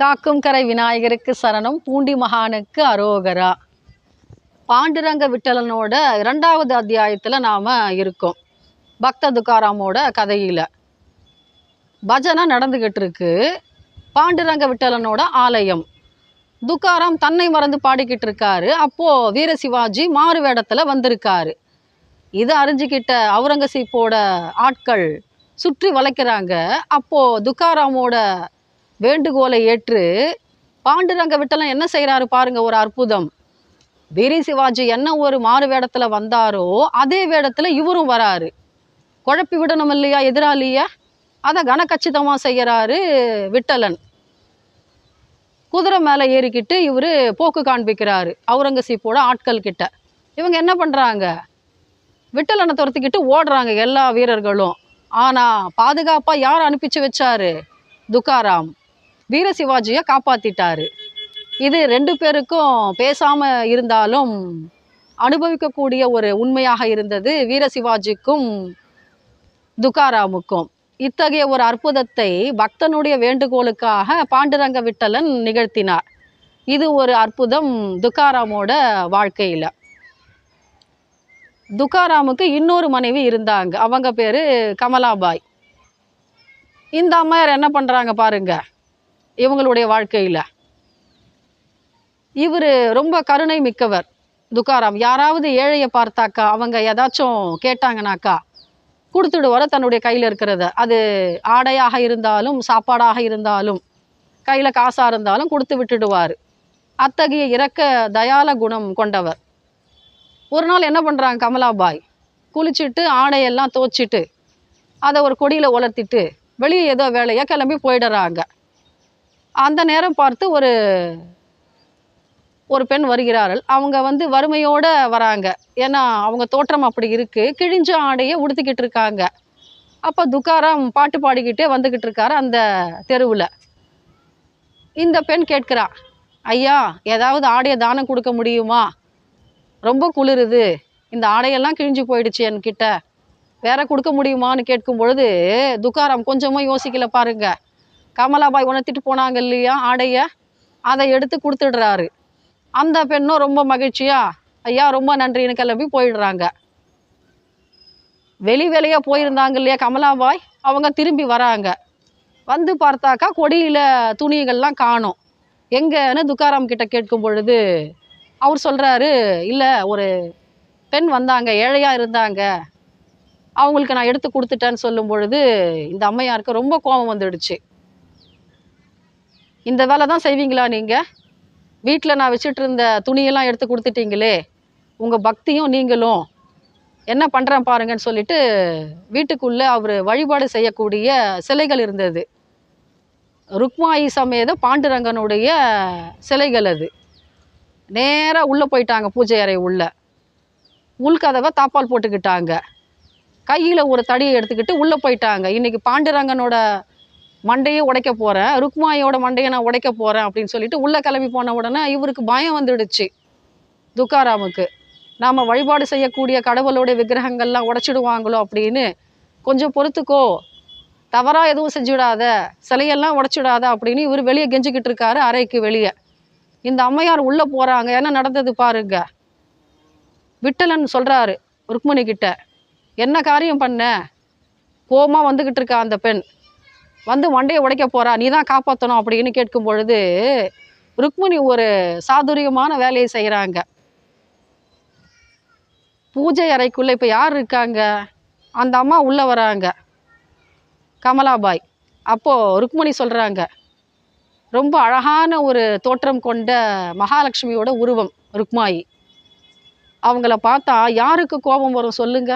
காக்கும் கரை விநாயகருக்கு சரணம் பூண்டி மகானுக்கு அரோகரா. பாண்டுரங்க விட்டலனோட இரண்டாவது அத்தியாயத்தில் நாம் இருக்கோம். பக்த துக்காராமோட கதையில். பஜனை நடந்துக்கிட்டு இருக்கு பாண்டுரங்க விட்டலனோட ஆலயம். துக்காராம் தன்னை மறந்து பாடிக்கிட்டு இருக்காரு அப்போது வீர சிவாஜி மாறு வேடத்தில் வந்திருக்காரு. இதை அறிஞ்சிக்கிட்ட அவுரங்கசீப்போட ஆட்கள் சுற்றி வளைக்கிறாங்க. அப்போது துக்காராமோட வேண்டுகோளை ஏற்று பாண்டுரங்க விட்டலன் என்ன செய்கிறாரு பாருங்க ஒரு அற்புதம். வீரி சிவாஜி என்ன ஒரு மாறு வேடத்தில் வந்தாரோ அதே வேடத்தில் இவரும் வராரு. குழப்பி விடணும் இல்லையா எதிராளியா? அதை கனக்கச்சிதமாக செய்கிறாரு விட்டலன். குதிரை மேலே ஏறிக்கிட்டு இவர் போக்கு காண்பிக்கிறாரு அவுரங்கசீப்போட ஆட்கள் கிட்ட. இவங்க என்ன பண்ணுறாங்க விட்டலனை துரத்திக்கிட்டு ஓடுறாங்க எல்லா வீரர்களும். ஆனால் பாதுகாப்பாக யார் அனுப்பிச்சு வச்சாரு? துக்காராம். வீர சிவாஜியை காப்பாற்றிட்டாரு இது ரெண்டு பேருக்கும் பேசாமல் இருந்தாலும் அனுபவிக்கக்கூடிய ஒரு உண்மையாக இருந்தது வீர சிவாஜிக்கும் துக்காராமுக்கும். இத்தகைய ஒரு அற்புதத்தை பக்தனுடைய வேண்டுகோளுக்காக பாண்டுரங்க விட்டலன் நிகழ்த்தினார். இது ஒரு அற்புதம் துக்காராமோட வாழ்க்கையில். துக்காராமுக்கு இன்னொரு மனைவி இருந்தாங்க. அவங்க பேர் கமலாபாய். இந்த அம்மையார் என்ன பண்ணுறாங்க பாருங்கள் இவங்களுடைய வாழ்க்கையில். இவர் ரொம்ப கருணை மிக்கவர் துக்காராம். யாராவது ஏழையை பார்த்தாக்கா அவங்க ஏதாச்சும் கேட்டாங்கனாக்கா கொடுத்துடுவார தன்னுடைய கையில் இருக்கிறத. அது ஆடையாக இருந்தாலும் சாப்பாடாக இருந்தாலும் கையில் காசாக இருந்தாலும் கொடுத்து விட்டுடுவார். அத்தகைய இரக்க தயால குணம் கொண்டவர். ஒரு நாள் என்ன பண்ணுறாங்க கமலாபாய்? குளிச்சுட்டு ஆடையெல்லாம் தோச்சிட்டு அதை ஒரு கொடியில் உலர்த்திட்டு வெளியே ஏதோ வேலையாக கிளம்பி போயிடுறாங்க. அந்த நேரம் பார்த்து ஒரு ஒரு பெண் வருகிறார்கள். அவங்க வந்து வறுமையோடு வராங்க. ஏன்னா அவங்க தோற்றம் அப்படி இருக்குது கிழிஞ்ச ஆடையை உடுத்திக்கிட்டு இருக்காங்க. அப்போ துக்காராம் பாட்டு பாடிக்கிட்டே வந்துக்கிட்டு இருக்காரு அந்த தெருவில். இந்த பெண் கேட்குறா ஐயா ஏதாவது ஆடையை தானம் கொடுக்க முடியுமா? ரொம்ப குளிருது. இந்த ஆடையெல்லாம் கிழிஞ்சு போயிடுச்சு என்கிட்ட. வேற கொடுக்க முடியுமான்னு கேட்கும் பொழுது துக்காராம் கொஞ்சமாக யோசிக்கல பாருங்கள் கமலாபாய் உணர்த்திட்டு போனாங்க இல்லையா ஆடைய? அதை எடுத்து கொடுத்துடுறாரு. அந்த பெண்ணும் ரொம்ப மகிழ்ச்சியா ஐயா ரொம்ப நன்றின்னு கிளம்பி போயிடுறாங்க. வெளி வேலையா போயிருந்தாங்க இல்லையா கமலாபாய்? அவங்க திரும்பி வராங்க. வந்து பார்த்தாக்கா கொடியில துணிகள்லாம் காணும். எங்கன்னு துக்காராம் கிட்ட கேட்கும் பொழுது அவர் சொல்றாரு இல்லை ஒரு பெண் வந்தாங்க ஏழையா இருந்தாங்க. அவங்களுக்கு நான் எடுத்து கொடுத்துட்டேன்னு சொல்லும் பொழுது இந்த அம்மையாருக்கு ரொம்ப கோபம் வந்துடுச்சு. இந்த வேலை தான் செய்வீங்களா நீங்கள் வீட்டில் நான் வச்சுட்டு இருந்த துணியெல்லாம் எடுத்து கொடுத்துட்டீங்களே உங்கள் பக்தியும் நீங்களும் என்ன பண்ணுறேன் பாருங்கன்னு சொல்லிட்டு வீட்டுக்குள்ளே அவர் வழிபாடு செய்யக்கூடிய சிலைகள் இருந்தது. ருக்மாயி சமேத பாண்டுரங்கனுடைய சிலைகள் அது. நேராக உள்ளே போயிட்டாங்க பூஜை அறை உள்ள. உள்கதவை தாப்பால் போட்டுக்கிட்டாங்க. கையில் ஒரு தடியை எடுத்துக்கிட்டு உள்ளே போயிட்டாங்க. இன்றைக்கி பாண்டுரங்கனோட மண்டையை உடைக்க போகிறேன் ருக்மாயோட மண்டையை நான் உடைக்க போகிறேன் அப்படின்னு சொல்லிட்டு உள்ளே கிளம்பி போன உடனே இவருக்கு பயம் வந்துடுச்சு. துக்காராமுக்கு. நாம் வழிபாடு செய்யக்கூடிய கடவுளுடைய விக்கிரகங்கள்லாம் உடைச்சிடுவாங்களோ அப்படின்னு கொஞ்சம் பொறுத்துக்கோ. தவறாக எதுவும் செஞ்சுவிடாத சிலையெல்லாம் உடச்சிடாத அப்படின்னு இவர் வெளியே கெஞ்சிக்கிட்டு இருக்காரு அறைக்கு வெளியே. இந்த அம்மையார் உள்ளே போகிறாங்க என்ன நடந்தது பாருங்க. விட்டலன் சொல்கிறாரு ருக்மணி கிட்ட என்ன காரியம் பண்ண? கோமா வந்துக்கிட்டு இருக்கா அந்த பெண். வந்து மண்டையை உடைக்க போறா நீ தான் காப்பாற்றணும் அப்படின்னு கேட்கும் பொழுது ருக்மிணி ஒரு சாதுரியமான வேலையை செய்கிறாங்க பூஜை அறைக்குள்ளே இப்போ யார் இருக்காங்க? அந்த அம்மா உள்ளே வராங்க. கமலாபாய். அப்போது ருக்மணி சொல்கிறாங்க ரொம்ப அழகான ஒரு தோற்றம் கொண்ட மகாலட்சுமியோட உருவம் ருக்மாயி. அவங்கள பார்த்தா யாருக்கு கோபம் வரும் சொல்லுங்க?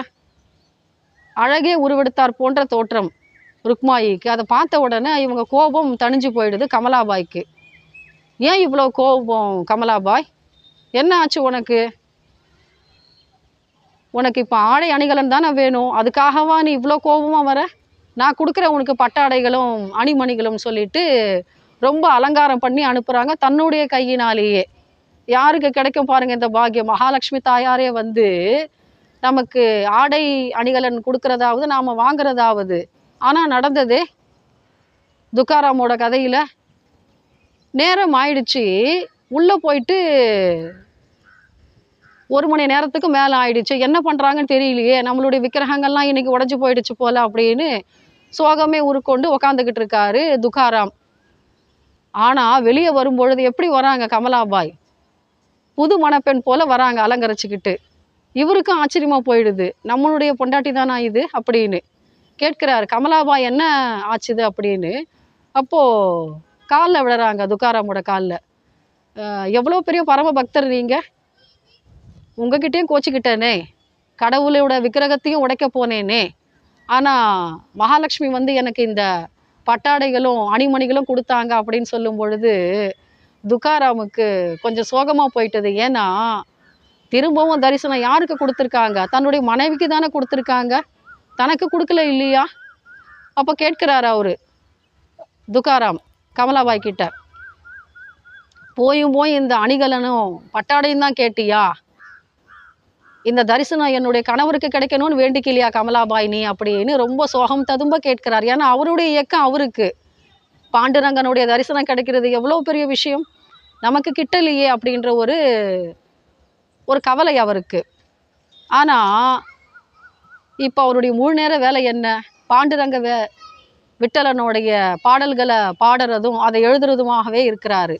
அழகே உருவெடுத்தார் போன்ற தோற்றம். ருக்மாயிக்கு. அதை பார்த்த உடனே இவங்க கோபம் தணிஞ்சு போயிடுது கமலாபாய்க்கு. ஏன் இவ்வளோ கோபம் கமலாபாய்? என்ன ஆச்சு உனக்கு? உனக்கு இப்போ ஆடை அணிகலன் தானே வேணும். அதுக்காகவா நீ இவ்வளோ கோபமாக வர? நான் கொடுக்குற உனக்கு பட்டாடைகளும் அணிமணிகளும் சொல்லிட்டு ரொம்ப அலங்காரம் பண்ணி அனுப்புகிறாங்க தன்னுடைய கையினாலேயே. யாருக்கு கிடைக்கும் பாருங்க இந்த பாக்கியம். மகாலட்சுமி தாயாரே வந்து நமக்கு ஆடை அணிகலன் கொடுக்கறதாவது நாம் வாங்குறதாவது. ஆனால் நடந்தது. துக்காராமோட கதையில் நேரம் ஆயிடுச்சு. உள்ளே போயிட்டு ஒரு மணி நேரத்துக்கு மேலே ஆயிடுச்சு. என்ன பண்ணுறாங்கன்னு தெரியலையே. நம்மளுடைய விக்கிரகங்கள்லாம் இன்னைக்கு உடஞ்சி போயிடுச்சு போல அப்படின்னு சோகமே உருக்கொண்டு உக்காந்துக்கிட்டு இருக்காரு துக்காராம். ஆனால் வெளியே வரும்பொழுது எப்படி வராங்க கமலாபாய்? புது மணப்பெண் போல வராங்க அலங்கரிச்சுக்கிட்டு. இவருக்கும் ஆச்சரியமாக போயிடுது. நம்மளுடைய பொண்டாட்டி தானா இது? அப்படின்னு. கேட்கிறாரு கமலாபா என்ன ஆச்சுது? அப்படின்னு. அப்போது காலில் விழுறாங்க துக்காராமோட காலில். எவ்வளோ பெரிய பரம பக்தர் நீங்கள் உங்ககிட்டயும் கோச்சிக்கிட்டேனே. கடவுளோட விக்கிரகத்தையும் உடைக்க போனேனே. ஆனால் மகாலட்சுமி வந்து எனக்கு இந்த பட்டாடைகளும் அணிமணிகளும் கொடுத்தாங்க அப்படின்னு சொல்லும் பொழுது துக்காராமுக்கு கொஞ்சம் சோகமாக போயிட்டது. ஏன்னா திரும்பவும் தரிசனம் யாருக்கு கொடுத்துருக்காங்க? தன்னுடைய மனைவிக்கு தானே கொடுத்துருக்காங்க? தனக்கு கொடுக்கல இல்லையா? அப்போ கேட்கிறாரு அவர்? துக்காராம் கமலாபாய் கிட்ட. போயும் போய் இந்த அணிகலனும் பட்டாடையும் தான் கேட்டியா? இந்த தரிசனம் என்னுடைய கணவருக்கு கிடைக்கணும்னு வேண்டிக்கலையா கமலாபாய் நீ அப்படின்னு ரொம்ப சோகம் ததும்ப கேட்கிறார். ஏன்னா அவருடைய இயக்கம் அவருக்கு. பாண்டுரங்கனுடைய தரிசனம் கிடைக்கிறது எவ்வளோ பெரிய விஷயம்? நமக்கு கிட்டலையே அப்படின்ற ஒரு ஒரு கவலை அவருக்கு. ஆனால் இப்போ அவருடைய முழு நேர வேலை என்ன? பாண்டுரங்க வே விட்டலனுடைய பாடல்களை பாடுறதும் அதை எழுதுறதுமாகவே இருக்கிறாரு.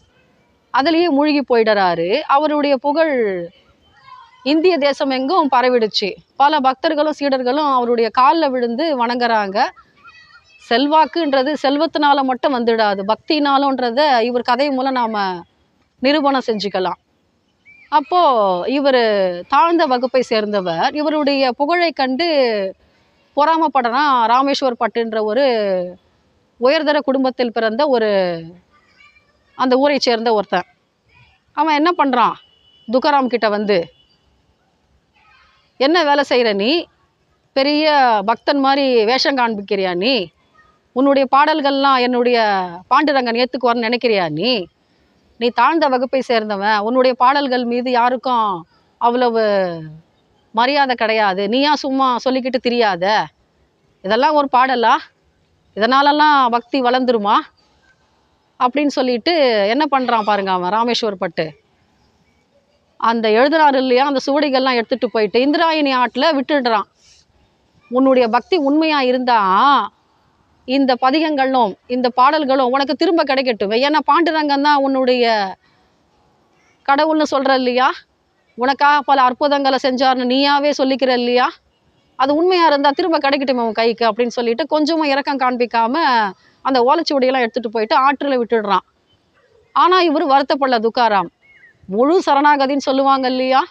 அதுலேயே மூழ்கி போயிடுறாரு. அவருடைய புகழ் இந்திய தேசம் எங்கும் பரவிடுச்சு. பல பக்தர்களும் சீடர்களும் அவருடைய காலில் விழுந்து வணங்குறாங்க. செல்வாக்குன்றது செல்வத்தினால மட்டும் வந்துடாது. பக்தினாலன்றத இவர் கதை மூலம் நாம் நிரூபணம் செஞ்சுக்கலாம். அப்போது இவர் தாழ்ந்த வகுப்பை சேர்ந்தவர். இவருடைய புகழை கண்டு பொறாமப்படனா ராமேஸ்வர் பட்டுன்ற ஒரு உயர்தர குடும்பத்தில் பிறந்த ஒரு அந்த ஊரை சேர்ந்த ஒருத்தன். அவன் என்ன பண்ணுறான் துக்காராம் கிட்ட வந்து என்ன வேலை செய்கிற நீ? பெரிய பக்தன் மாதிரி வேஷம் காண்பிக்கிறியா நீ? உன்னுடைய பாடல்கள்லாம் என்னுடைய பாண்டுரங்கன் ஏற்றுக்குவார்னு நினைக்கிறியா நீ? நீ தாழ்ந்த வகுப்பை சேர்ந்தவன் உன்னுடைய பாடல்கள் மீது யாருக்கும் அவ்வளவு மரியாதை கிடையாது. நீயா சும்மா சொல்லிக்கிட்டு தெரியாத? இதெல்லாம் ஒரு பாடலா? இதனாலலாம் பக்தி வளர்ந்துருமா? அப்படின்னு சொல்லிட்டு என்ன பண்ணுறான் பாருங்க அவன் ராமேஸ்வர் பட்டு. அந்த எழுதுறாரு இல்லையா அந்த சுவடிகள்லாம் எடுத்துகிட்டு போயிட்டு இந்திராயணி ஆட்டில் விட்டுடுறான். உன்னுடைய பக்தி உண்மையாக இருந்தால் இந்த பதிகங்களும் இந்த பாடல்களும் உனக்கு திரும்ப கிடைக்கட்டும். ஏன்னா பாண்டுரங்கன் தான் உன்னுடைய கடவுள்னு சொல்கிற இல்லையா? உனக்காக பல அற்புதங்களை செஞ்சார்னு நீயாவே சொல்லிக்கிற இல்லையா? அது உண்மையாக இருந்தால் திரும்ப கிடைக்கட்டும் உன் கைக்கு அப்படின்னு சொல்லிட்டு கொஞ்சமும் இறக்கம் காண்பிக்காம அந்த ஓலைச்சுவடியெல்லாம் எடுத்துகிட்டு போயிட்டு ஆற்றில் விட்டுடுறான். ஆனால் இவர் வருத்தப்படல துக்காராம். முழு சரணாகதின்னு சொல்லுவாங்க இல்லையா?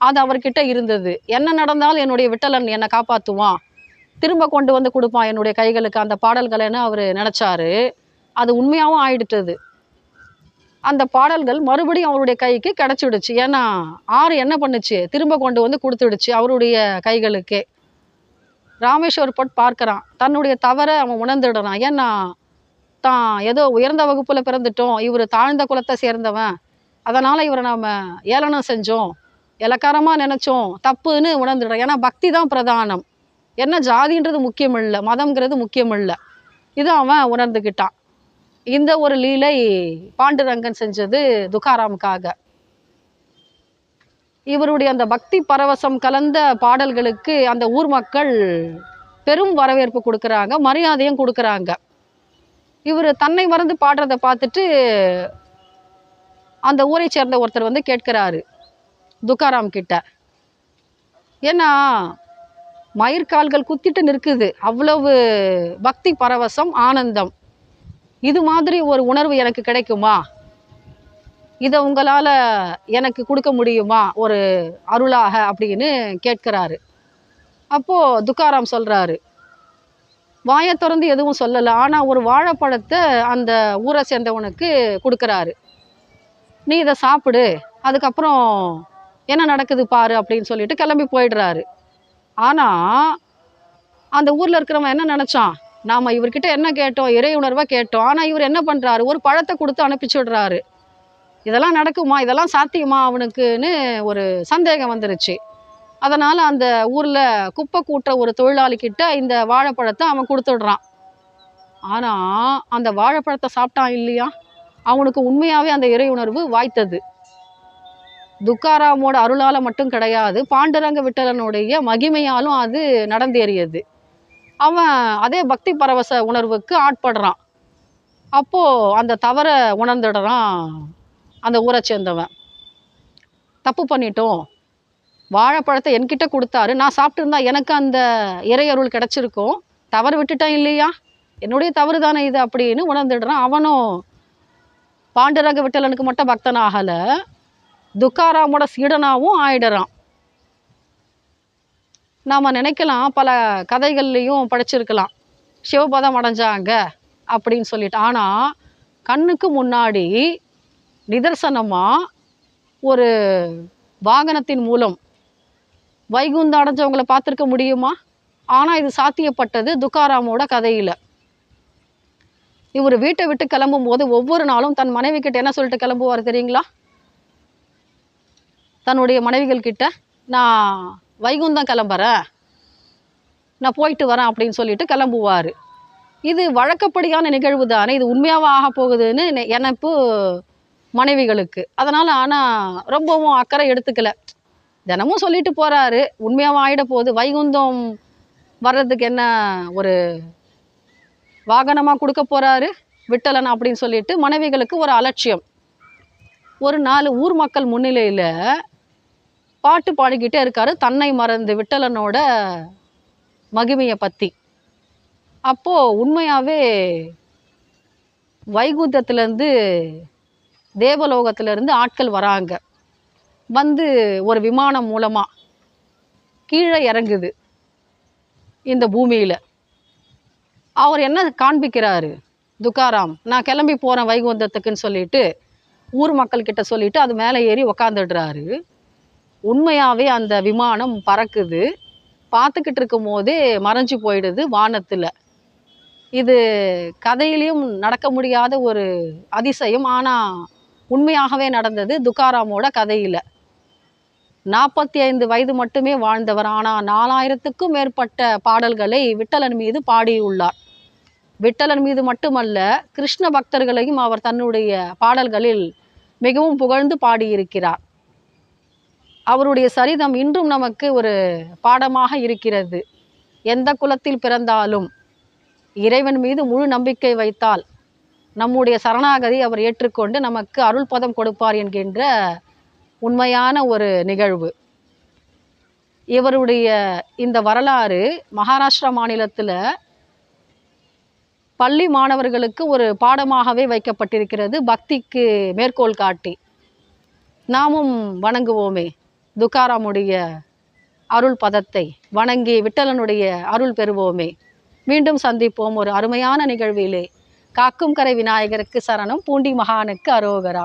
அது அவர்கிட்ட இருந்தது. என்ன நடந்தாலும் என்னுடைய விட்டலன் என்னை காப்பாற்றுவான் திரும்ப கொண்டு வந்து கொடுப்பான் என்னுடைய கைகளுக்கு அந்த பாடல்களைன்னு அவர் நினச்சாரு. அது உண்மையாகவும் ஆயிடுட்டது அந்த பாடல்கள் மறுபடியும் அவருடைய கைக்கு கிடச்சிடுச்சு. ஏன்னா ஆறு என்ன பண்ணுச்சு? திரும்ப கொண்டு வந்து கொடுத்துடுச்சு அவருடைய கைகளுக்கே. ராமேஸ்வர் பட் பார்க்கறான். தன்னுடைய தவறை அவன் உணர்ந்துடுறான். ஏன்னா தான் ஏதோ உயர்ந்த வகுப்பில் பிறந்துட்டோம். இவர் தாழ்ந்த குலத்தை சேர்ந்தவன். அதனால் இவரை நாம் ஏளனம் செஞ்சோம். இலக்காரமாக நினச்சோம். தப்புன்னு உணர்ந்துடுறோம் ஏன்னா பக்தி தான் பிரதானம். என்ன ஜாதின்றது முக்கியம் இல்லை மதம்ங்கிறது முக்கியம் இல்லை இது அவன் உணர்ந்துக்கிட்டான் இந்த ஒரு லீலை பாண்டுரங்கன் செஞ்சது துக்காராமுக்காக. இவருடைய அந்த பக்தி பரவசம் கலந்த பாடல்களுக்கு அந்த ஊர் மக்கள் பெரும் வரவேற்பு கொடுக்குறாங்க மரியாதையும் கொடுக்குறாங்க. இவர் தன்னை மறந்து பாடுறதை பார்த்துட்டு அந்த ஊரை சேர்ந்த ஒருத்தர் வந்து கேட்கிறாரு துக்காராம் கிட்ட. ஏன்னா மயிர்கால்கள் குத்திட்டு நிற்குது. அவ்வளவு பக்தி பரவசம் ஆனந்தம். இது மாதிரி ஒரு உணர்வு எனக்கு கிடைக்குமா? இதை உங்களால் எனக்கு கொடுக்க முடியுமா? ஒரு அருளாக அப்படின்னு கேட்கிறாரு. அப்போது துக்காராம் சொல்கிறாரு வாயை திறந்து எதுவும் சொல்லலை. ஆனால் ஒரு வாழைப்பழத்தை அந்த ஊரை சேர்ந்தவனுக்கு கொடுக்குறாரு. நீ இதை சாப்பிடு. அதுக்கப்புறம் என்ன நடக்குது பாரு அப்படின்னு சொல்லிட்டு கிளம்பி போயிடுறாரு. ஆனால் அந்த ஊரில் இருக்கிறவன் என்ன நினச்சான்? நாம் இவர்கிட்ட என்ன கேட்டோம்? இறை உணர்வாக கேட்டோம். ஆனால் இவர் என்ன பண்ணுறாரு ஒரு பழத்தை கொடுத்து அனுப்பிச்சு விடுறாரு இதெல்லாம் நடக்குமா? இதெல்லாம் சாத்தியமா அவனுக்குன்னு ஒரு சந்தேகம் வந்துருச்சு. அதனால் அந்த ஊரில் குப்பை கூட்டுற ஒரு தொழிலாளிக்கிட்ட இந்த வாழைப்பழத்தை அவன் கொடுத்துடுறான். ஆனால் அந்த வாழைப்பழத்தை சாப்பிட்டான் இல்லையா? அவனுக்கு உண்மையாகவே அந்த இறை உணர்வு வாய்த்தது. துக்காராமோட அருளால் மட்டும் கிடையாது பாண்டுரங்க விட்டலனுடைய மகிமையாலும் அது நடந்தேறியது. அவன் அதே பக்தி பரவச உணர்வுக்கு ஆட்படுறான். அப்போது அந்த தவறை உணர்ந்துடுறான் அந்த ஊரை சேர்ந்தவன். தப்பு பண்ணிட்டோம். வாழைப்பழத்தை என்கிட்ட கொடுத்தாரு. நான் சாப்பிட்டுருந்தா எனக்கு அந்த இறையருள் கிடச்சிருக்கும். தவறு விட்டுட்டேன் இல்லையா? என்னுடைய தவறு தானே இது அப்படின்னு உணர்ந்துடுறான். அவனும் பாண்டுரங்க விட்டலனுக்கு மட்டும் பக்தன் ஆகலை துக்காராமோட சீடனாகவும் ஆயிடுறான். நாம் நினைக்கலாம் பல கதைகள்லேயும் படிச்சிருக்கலாம். சிவபதம் அடைஞ்சாங்க அப்படின்னு சொல்லிட்டு. ஆனால் கண்ணுக்கு முன்னாடி நிதர்சனமாக ஒரு வாகனத்தின் மூலம் வைகுந்தம் அடைஞ்சவங்களை பார்த்துருக்க முடியுமா? ஆனால் இது சாத்தியப்பட்டது துக்காராமோட கதையில். இவர் வீட்டை விட்டு கிளம்பும் போது ஒவ்வொரு நாளும் தன் மனைவி கிட்ட என்ன சொல்லிட்டு கிளம்புவார் தெரியுங்களா? தன்னுடைய மனைவிகள் கிட்ட நான் வைகுந்தம் கிளம்புறேன் நான் போயிட்டு வரேன் அப்படின்னு சொல்லிட்டு கிளம்புவார். இது வழக்கப்படியான நிகழ்வு தானே இது உண்மையாகவும் ஆக போகுதுன்னு நெ- நினைப்பு மனைவிகளுக்கு. அதனால் ஆனால் ரொம்பவும் அக்கறை எடுத்துக்கல. தினமும் சொல்லிட்டு போகிறாரு உண்மையாகவும் ஆகிட போகுது வைகுந்தம் வர்றதுக்கு என்ன ஒரு வாகனமாக கொடுக்க போகிறாரு விட்டலன்? அப்படின்னு சொல்லிட்டு மனைவிகளுக்கு ஒரு அலட்சியம். ஒரு நாலு ஊர் மக்கள் முன்னிலையில் பாட்டு பாடிக்கிட்டே இருக்காரு. தன்னை மறந்து விட்டலனோட மகிமையை பற்றி அப்போது உண்மையாகவே வைகுந்தத்துலேருந்து தேவலோகத்திலேருந்து ஆட்கள் வராங்க. வந்து ஒரு விமானம் மூலமாக கீழே இறங்குது இந்த பூமியில். அவர் என்ன காண்பிக்கிறாரு? துக்காராம் நான் கிளம்பி போகிறேன் வைகுந்தத்துக்குன்னு சொல்லிட்டு ஊர் மக்கள்கிட்ட சொல்லிட்டு அது மேலே ஏறி உக்காந்துடுறாரு. உண்மையாகவே அந்த விமானம் பறக்குது. பார்த்துக்கிட்டு இருக்கும் போதே மறைஞ்சு போயிடுது வானத்தில். இது கதையிலையும் நடக்க முடியாத ஒரு அதிசயம். ஆனால் உண்மையாகவே நடந்தது துக்காராமோட கதையில். நாற்பத்தி ஐந்து வயது மட்டுமே வாழ்ந்தவர். ஆனால் நாலாயிரத்துக்கும் மேற்பட்ட பாடல்களை விட்டலன் மீது பாடியுள்ளார். விட்டலன் மீது மட்டுமல்ல கிருஷ்ண பக்தர்களையும் அவர் தன்னுடைய பாடல்களில் மிகவும் புகழ்ந்து பாடியிருக்கிறார். அவருடைய சரிதம் இன்றும் நமக்கு ஒரு பாடமாக இருக்கிறது. எந்த குலத்தில் பிறந்தாலும் இறைவன் மீது முழு நம்பிக்கை வைத்தால் நம்முடைய சரணாகதி அவர் ஏற்றுக்கொண்டு நமக்கு அருள் பதம் கொடுப்பார் என்கின்ற உண்மையான ஒரு நிகழ்வு. இவருடைய இந்த வரலாறு மகாராஷ்டிரா மாநிலத்தில் பள்ளி மாணவர்களுக்கு ஒரு பாடமாகவே வைக்கப்பட்டிருக்கிறது. பக்திக்கு மேற்கோள் காட்டி நாமும் வணங்குவோமே. துக்காராமுடைய அருள் பதத்தை வணங்கி விட்டலனுடைய அருள் பெறுவோமே. மீண்டும் சந்திப்போம் ஒரு அருமையான நிகழ்விலே. காக்கும் கரை விநாயகருக்கு சரணம் பூண்டி மகானுக்கு அரோகரா.